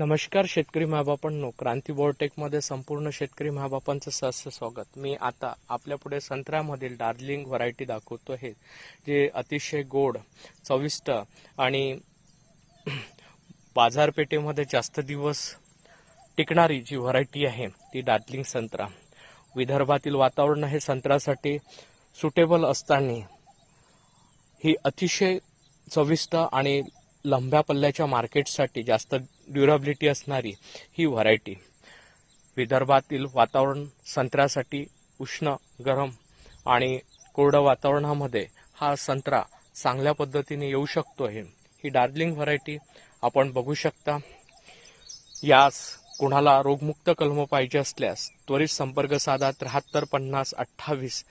नमस्कार शेतकरी महाबापांनो. क्रांती मध्ये संपूर्ण शेतकरी महाबापांचं सहस्य स्वागत. मी आता आपल्यापुढे संत्र्यामधील डार्लिंग व्हरायटी दाखवतो आहे जे अतिशय गोड चविष्ट आणि बाजारपेठेमध्ये जास्त दिवस टिकणारी जी व्हरायटी आहे ती डार्लिंग संत्रा. विदर्भातील वातावरण हे संत्र्यासाठी सुटेबल असताना ही अतिशय चविष्ट आणि लंब्या पल्ल्याच्या मार्केटसाठी जास्त ड्युरेबिलिटी असणारी ही व्हरायटी. विदर्भातील वातावरण संत्र्यासाठी उष्ण गरम आणि कोरडं वातावरणामध्ये हा संत्रा चांगल्या पद्धतीने येऊ शकतो आहे ही डार्जिलिंग व्हरायटी आपण बघू शकता. यास कुणाला रोगमुक्त कलम पाहिजे असल्यास त्वरित संपर्क साधा त्र्याहत्तर पन्नास अठ्ठावीस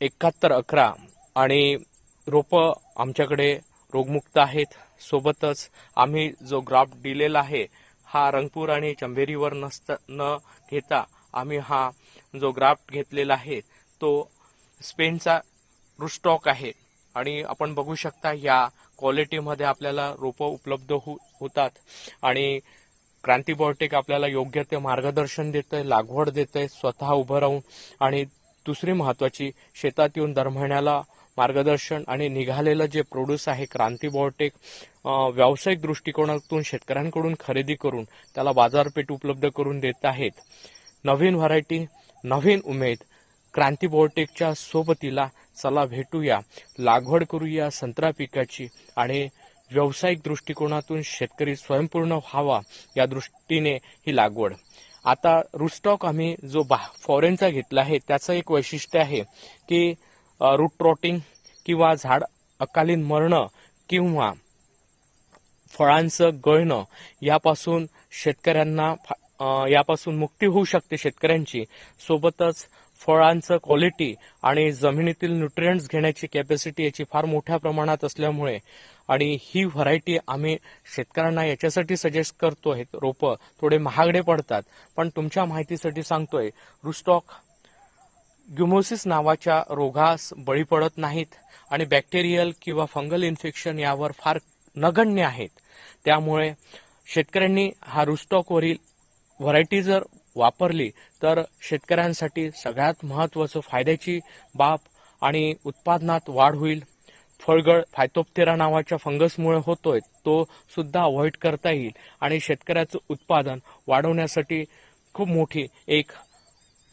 एकाहत्तर अकरा आणि रोपं आमच्याकडे रोगमुक्त आहेत. सोबतच आम्ही जो ग्राफ्ट दिलेला आहे हा रंगपूर आणि चंबेरीवर नसत न घेता आम्ही हा जो ग्राफ्ट घेतलेला आहे तो स्पेनचा रुस्टॉक आहे. आणि आपण बघू शकता या क्वालिटीमध्ये आपल्याला रोपं उपलब्ध हो होतात. आणि क्रांतीबॉटिक आपल्याला योग्य ते मार्गदर्शन देतंय लागवड देतंय स्वतः उभं राहून. आणि दुसरी महत्वाची शेतात येऊन दर महिन्याला मार्गदर्शन आणि निघालेलं जे प्रोड्यूस आहे क्रांती बॉटेक व्यावसायिक दृष्टिकोनातून शेतकऱ्यांकडून खरेदी करून त्याला बाजारपेठ उपलब्ध करून देत आहेत. नवीन व्हरायटी नवीन उमेद क्रांती बॉटेकच्या सोबतीला चला भेटूया लागवड करूया संत्रा पिकाची आणि व्यावसायिक दृष्टिकोनातून शेतकरी स्वयंपूर्ण व्हावा या दृष्टीने ही लागवड. आता रुस्टॉक आम्ही जो बा फॉरेनचा घेतला आहे त्याचं एक वैशिष्ट्य आहे की रूट ट्रॉटिंग किंवा झाड अकालीन मरणं किंवा फळांचं गळणं यापासून शेतकऱ्यांना यापासून मुक्ती होऊ शकते शेतकऱ्यांची. सोबतच फळांचं क्वालिटी आणि जमिनीतील न्यूट्रियंट्स घेण्याची कॅपॅसिटी याची फार मोठ्या प्रमाणात असल्यामुळे आणि ही व्हरायटी आम्ही शेतकऱ्यांना याच्यासाठी सजेस्ट करतो आहेत रोपं थोडे महागडे पडतात. पण तुमच्या माहितीसाठी सांगतोय रुस्टॉक ग्युमोसिस नावाच्या रोगास बळी पडत नाहीत आणि बॅक्टेरियल किंवा फंगल इन्फेक्शन यावर फार नगण्य आहेत. त्यामुळे शेतकऱ्यांनी हा रुस्टॉकवरील व्हरायटी जर वापरली तर शेतकऱ्यांसाठी सगळ्यात महत्वाचं फायद्याची बाब आणि उत्पादनात वाढ होईल. फळगळ फायतोप्तेरा नावाच्या फंगसमुळे होतोय तो सुद्धा अवॉइड करता येईल आणि शेतकऱ्याचं उत्पादन वाढवण्यासाठी खूप मोठी एक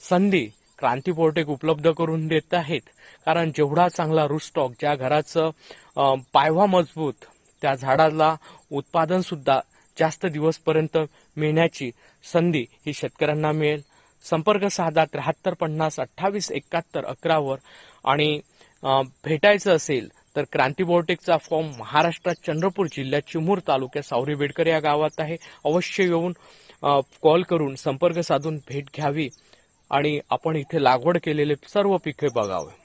संधी क्रांती पोर्टेक उपलब्ध करून देत आहेत. कारण जेवढा चांगला रुस्टॉक ज्या घराचं पायवा मजबूत त्या झाडाला उत्पादन सुद्धा जास्त दिवसपर्यंत मिळण्याची संधी ही शेतकऱ्यांना मिळेल. संपर्क साधा त्र्याहत्तर पन्नास अठ्ठावीस एकाहत्तर अकरावर आणि भेटायचं असेल तर क्रांती बोर्टेकचा फॉर्म महाराष्ट्रात चंद्रपूर जिल्ह्यात चिमूर तालुक्यात सावरी बेडकर या गावात आहे. अवश्य येऊन कॉल करून संपर्क साधून भेट घ्यावी. आणि आपण इथे लागवड केलेले सर्व पिके बघावे.